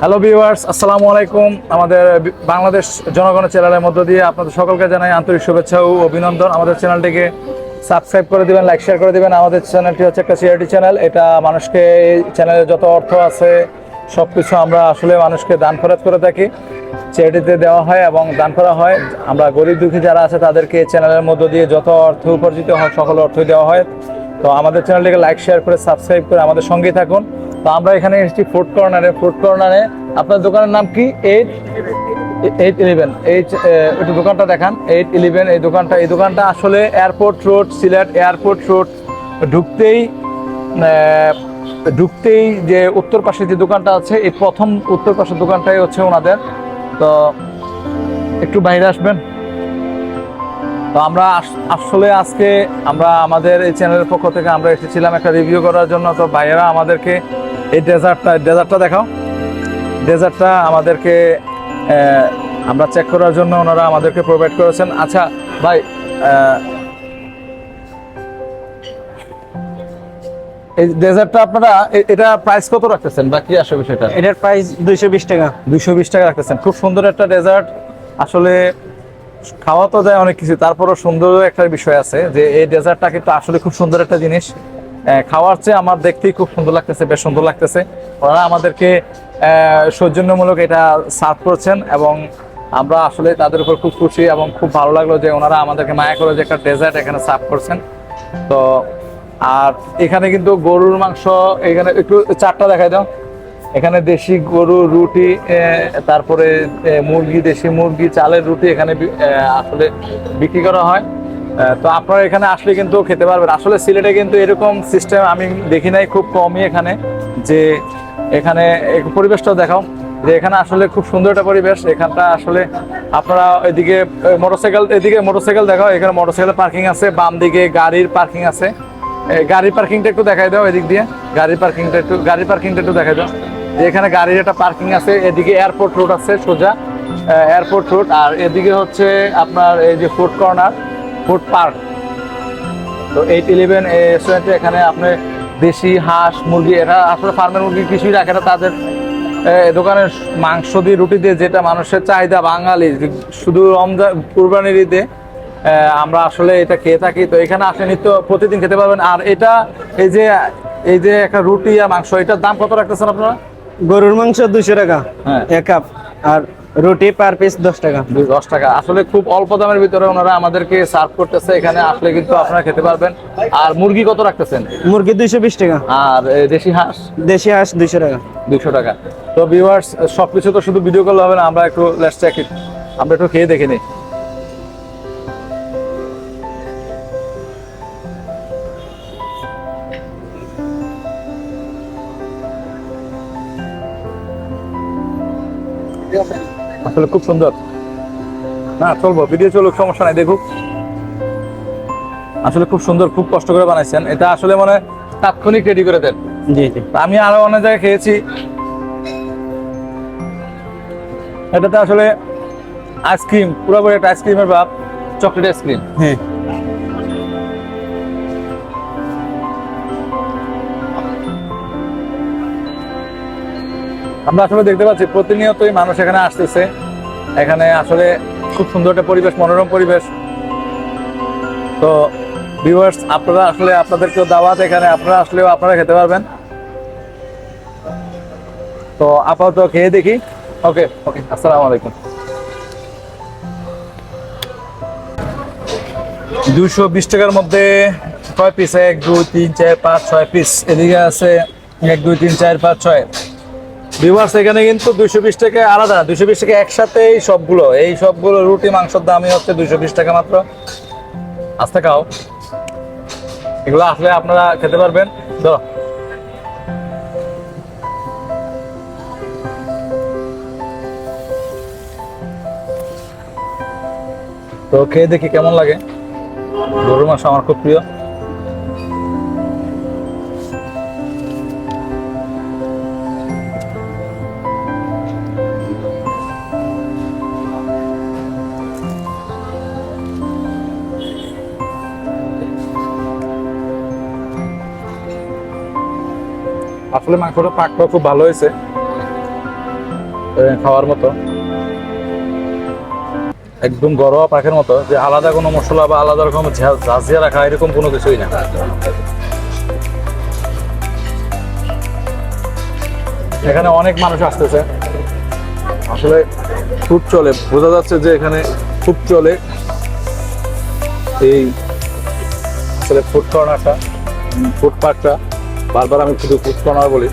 Hello viewers আসসালামু আলাইকুম আমাদের বাংলাদেশ জনগণের চ্যানেলের মধ্য দিয়ে আপনাদের সকলকে জানাই আন্তরিক শুভেচ্ছা ও অভিনন্দন। আমাদের চ্যানেলটিকে সাবস্ক্রাইব করে দিবেন লাইক শেয়ার করে দিবেন। আমাদের চ্যানেলটি হচ্ছে একটা সিআরটি চ্যানেল এটা মানুষকে এই চ্যানেলে যত অর্থ আছে সব কিছু আমরা আসলে মানুষকে দান খরচ করে থাকি। চ্যারিটিতে দেওয়া হয় এবং দান করা হয়। আমরা গরিব দুঃখী যারা আছে, তাদেরকে চ্যানেলের মধ্য দিয়ে যত অর্থ উপার্জিত হয়, সকল অর্থই দেওয়া হয়। তো আমাদের চ্যানেলটিকে লাইক শেয়ার করে সাবস্ক্রাইব করে আমাদের সঙ্গেই থাকুন। তো আমরা এখানে এসেছি ফুড কর্নারে ফুড কর্নারে আপনার দোকানের নাম কি? এইট এইট ইলেভেন এইট দোকানটা দেখান। এইট ইলেভেন এই দোকানটা। এই দোকানটা আসলে airport road Sylhet airport road ঢুকতেই ঢুকতেই যে উত্তর পাশে যে দোকানটা আছে, এই প্রথম উত্তর পাশের দোকানটাই হচ্ছে ওনাদের। তো একটু বাইরে আসবেন। তো আমরা আস- আসলে আজকে আমরা আমাদের এই চ্যানেলের পক্ষ থেকে আমরা এসেছিলাম একটা রিভিউ করার জন্য। তো ভাইয়েরা আমাদেরকে এই ডেজার্টটা ডেজার্টটা দেখাও। ডেজার্টটা আমাদেরকে আমরা চেক করার জন্য ওনারা আমাদেরকে প্রোভাইড করেছেন। আচ্ছা ভাই এই ডেজার্টটা আপনারা এটা প্রাইস কত রাখতেছেন? বা কি আসবে সেটা এটার প্রাইস দুইশো বিশ টাকা। দুইশো বিশ টাকা রাখতেছেন। খুব সুন্দর একটা ডেজার্ট। আসলে খাওয়া তো যায় অনেক কিছু, তারপরও সুন্দর একটা বিষয় আছে যে এই ডেজার্টটা কিন্তু আসলে খুব সুন্দর একটা জিনিস। খাওয়ার চেয়ে আমার দেখতেই খুব সুন্দর লাগতেছে, বেশ সুন্দর লাগতেছে। ওনারা আমাদেরকে সৌজন্যমূলক এটা সার্ভ করছেন এবং আমরা আসলে তাদের উপর খুব খুশি এবং খুব ভালো লাগল যে ওনারা আমাদেরকে মায়া করে যে একটা ডেজার্ট এখানে সার্ভ করছেন। তো, আর এখানে কিন্তু গরুর মাংস, এখানে একটু চারটা দেখাই দাও। এখানে দেশি গরু, রুটি তারপরে মুরগি, দেশি মুরগি, চালের রুটি এখানে আসলে বিক্রি করা হয়। তো আপনারা এখানে আসলে কিন্তু খেতে পারবেন। আসলে সিলেটে কিন্তু এরকম সিস্টেম আমি দেখি নাই, খুব কমই এখানে। যে এখানে পরিবেশটাও দেখাও। যে এখানে আসলে খুব সুন্দর একটা পরিবেশ। এখানটা আসলে আপনারা এদিকে মোটরসাইকেল এদিকে মোটরসাইকেল দেখাও। এখানে মোটরসাইকেল পার্কিং আছে। বাম দিকে গাড়ির পার্কিং আছে। গাড়ি পার্কিংটা একটু দেখাই দাও এদিক দিয়ে। গাড়ি পার্কিংটা একটু গাড়ি পার্কিংটা একটু দেখাই দাও। এখানে গাড়ির একটা পার্কিং আছে, এদিকে এয়ারপোর্ট রোড আছে সোজা এয়ারপোর্ট রোড, আর এদিকে হচ্ছে আপনার এই যে ফুড কর্নার, ফুড পার্ক। তো এইট ইলেভেন রেস্টুরেন্টে এখানে আপনি দেশি হাঁস, মুরগি, এরা আসলে ফার্মের মুরগি কিছুই রাখে না, তাদের দোকানের মাংস দিয়ে, রুটি দিয়ে যেটা মানুষের চাহিদা বাঙালি শুধু রমজান, কুরবানির ঈদে আমরা আসলে এটা খেয়ে থাকি। তো এখানে আসলে নিত্য প্রতিদিন খেতে পারবেন। আর এটা এই যে এই যে একটা রুটি আর মাংস, এটার দাম কত রাখতেছেন আপনারা? গরুর মাংস দুশো টাকা হ্যাঁ। এক কাপ আর রুটি পার পিস দশ টাকা। দশ টাকা। আসলে খুব অল্প দামের ভিতরে ওনারা আমাদেরকে সার্ভ করতেছে এখানে আসলে কিন্তু আপনারা খেতে পারবেন। আর মুরগি কত রাখতেছেন? মুরগি দুইশো বিশ টাকা। আর দেশি হাঁস? দেশি হাঁস দুইশো টাকা। দুশো টাকা। তো ভিউয়ার্স সবকিছু তো শুধু ভিডিও করলে হবে না আমরা একটু লেটস চেক ইট আমরা একটু খেয়ে দেখে নিই। আসলে খুব সুন্দর। না চলবো ভিডিও চলুক সমস্যা নাই দেখুক। আসলে খুব সুন্দর খুব কষ্ট করে বানাইছেন। এটা আসলে মানে তাৎক্ষণিক রেডি করে দেন। জি জি। আমি আরও অনেক জায়গায় খেয়েছি। এটাতে আসলে আইসক্রিম পুরোপুরি একটা আইসক্রিমের ভাব চকলেট আইসক্রিম। হ্যাঁ। আমরা আসলে দেখতে পাচ্ছি প্রতিনিয়তই মানুষ এখানে আসতেছে। এখানে আসলে খুব সুন্দর একটা পরিবেশ, মনোরম পরিবেশ। তো ভিউয়ার্স আপনারা আসলে আপনাদেরকেও দাওয়াত এখানে, আপনারা আসলেও আপনারা খেতে পারবেন। তো আপাতত খেয়ে দেখি। ওকে ওকে, আসসালামু আলাইকুম। দুশো বিশ টাকার মধ্যে কয় পিস এক, দুই, তিন, চার, পাঁচ, ছয় পিস এদিকে আছে এক, দুই, তিন, চার, পাঁচ, ছয়। ভিউয়ার্স এখানে কিন্তু দুইশো বিশ টাকা আলাদা, দুইশো বিশ টাকা একসাথেই সবগুলো। এই সবগুলো রুটি, মাংসের দামই হচ্ছে দুইশো বিশ টাকা মাত্র। আস্তে খাও। এগুলো আসলে আপনারা খেতে পারবেন। ধরো। তো খেয়ে দেখি কেমন লাগে। গরুর মাংস আমার খুব প্রিয়। আসলে মাংসটা পাকটা খুব ভালো হয়েছে। খাওয়ার মতো। একদম ঘরোয়া পাখের মতো, যে আলাদা কোনো মশলা বা আলাদা রকম ঝাঁঝিয়া রাখা এরকম কোনো কিছুই না। এখানে অনেক মানুষ আসতেছে। আসলে খুব চলে। বোঝা যাচ্ছে যে এখানে খুব চলে এই আসলে ফুড কর্নারটা ফুড পার্কটা বারবার আমি শুধু কর্নার বলি